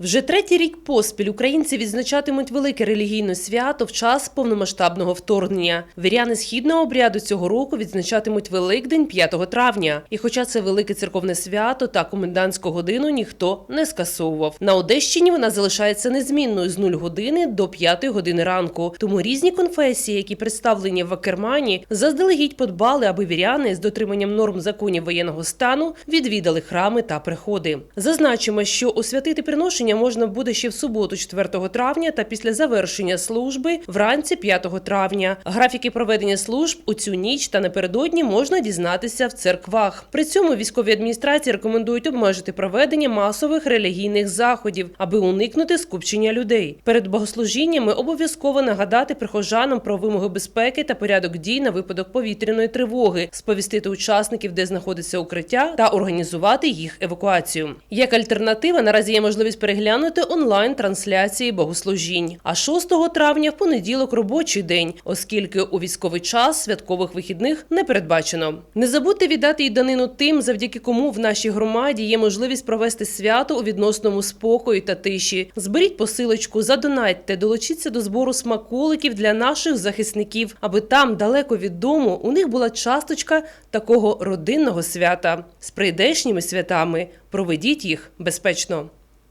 Вже третій рік поспіль українці відзначатимуть велике релігійне свято в час повномасштабного вторгнення. Віряни східного обряду цього року відзначатимуть Великдень 5 травня. І хоча це велике церковне свято та комендантську годину ніхто не скасовував. На Одещині вона залишається незмінною з 0 години до 5 години ранку. Тому різні конфесії, які представлені в Акермані, заздалегідь подбали, аби віряни з дотриманням норм законів воєнного стану відвідали храми та приходи. Зазначимо, що освятити приношення можна буде ще в суботу, 4 травня, та після завершення служби вранці 5 травня. Графіки проведення служб у цю ніч та напередодні можна дізнатися в церквах. При цьому військові адміністрації рекомендують обмежити проведення масових релігійних заходів, аби уникнути скупчення людей. Перед богослужіннями обов'язково нагадати прихожанам про вимоги безпеки та порядок дій на випадок повітряної тривоги, сповістити учасників, де знаходиться укриття, та організувати їх евакуацію. Як альтернатива, наразі є можливість переглянути онлайн-трансляції богослужінь. А 6 травня в понеділок робочий день, оскільки у військовий час святкових вихідних не передбачено. Не забудьте віддати й данину тим, завдяки кому в нашій громаді є можливість провести свято у відносному спокої та тиші. Зберіть посилочку, задонатьте, долучіться до збору смаколиків для наших захисників, аби там, далеко від дому, у них була часточка такого родинного свята. З прийдешніми святами проведіть їх безпечно.